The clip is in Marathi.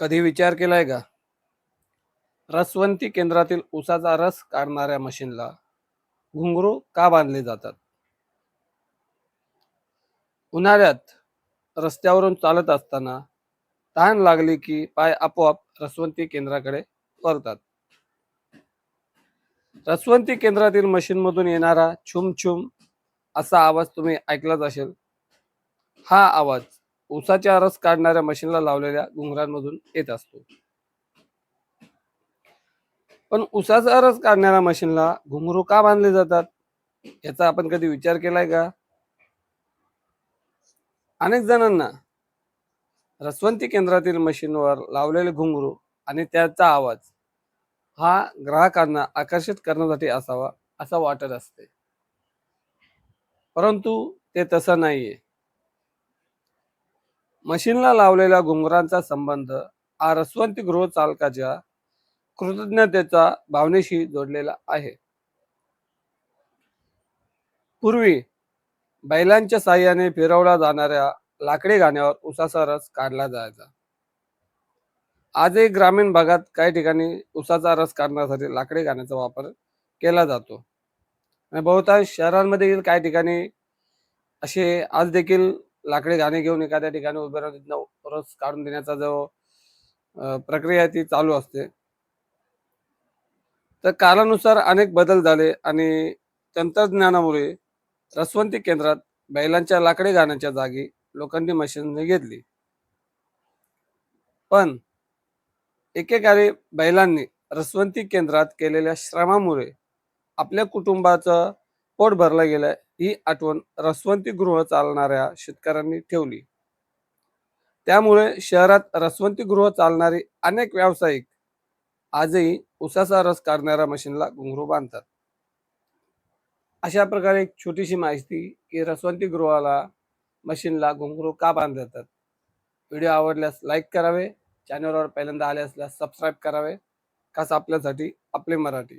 कधी विचार केलाय का? रसवंती केंद्रातील उसाचा रस काढणाऱ्या मशीनला घुंगरू का बांधले जातात? उन्हाळ्यात रस्त्यावरून चालत असताना तहान लागली की पाय आपोआप रसवंती केंद्राकडे वळतात. रसवंती केंद्रातील मशीनमधून येणारा छुम छुम असा आवाज तुम्ही ऐकलाच असेल. हा आवाज उसाच्या रस काढणाऱ्या मशीनला लावलेल्या घुंगरांमधून येत असतो. पण उसाचा रस काढणाऱ्या मशीनला घुंगरू का बांधले जातात? याचा आपण कधी विचार केलाय का? अनेक जणांना रसवंती केंद्रातील मशीनवर लावलेले घुंगरू आणि त्याचा आवाज हा ग्राहकांना आकर्षित करण्यासाठी असावा असं वाटत असते. परंतु ते तसं नाहीये. मशीनला लावलेल्या घुंगरांचा संबंध हा रसवंती गृह चालकाच्या कृतज्ञतेचा भावनेशी जोडलेला आहे. पूर्वी बैलांच्या साह्याने फिरवल्या जाणाऱ्या लाकडी गाण्यावर उसाचा रस काढला जायचा. आजही ग्रामीण भागात काही ठिकाणी उसाचा रस काढण्यासाठी लाकडी गाण्याचा वापर केला जातो. आणि बहुतांश शहरांमध्ये काही ठिकाणी असे आज देखील लाकडी गाणे घेऊन एखाद्या ठिकाणी उभे राहून तिथनं रस काढून देण्याचा जो प्रक्रिया ती चालू असते. तर कालानुसार अनेक बदल झाले आणि तंत्रज्ञानामुळे रसवंती केंद्रात बैलांच्या लाकडी गाण्याच्या जागी लोखंडी मशीनने घेतली. पण एकेकाळी बैलांनी रसवंती केंद्रात केलेल्या श्रमामुळे आपल्या कुटुंबाचं पोट भरलं गेलं ही आठवण रसवंती गृह चालणाऱ्या शेतकऱ्यांनी ठेवली. त्यामुळे शहरात रसवंती गृह चालणारी अनेक व्यावसायिक आजही उसाचा रस काढणाऱ्या मशीनला घुंगरू बांधतात. अशा प्रकारे एक छोटीशी माहिती की रसवंती गृहाला मशीनला घुंगरू का बांधले जातात व्हिडिओ आवडल्यास लाईक करावे चॅनलवर पहिल्यांदा आले असल्यास सबस्क्राईब करावे खास आपल्यासाठी आपले मराठी.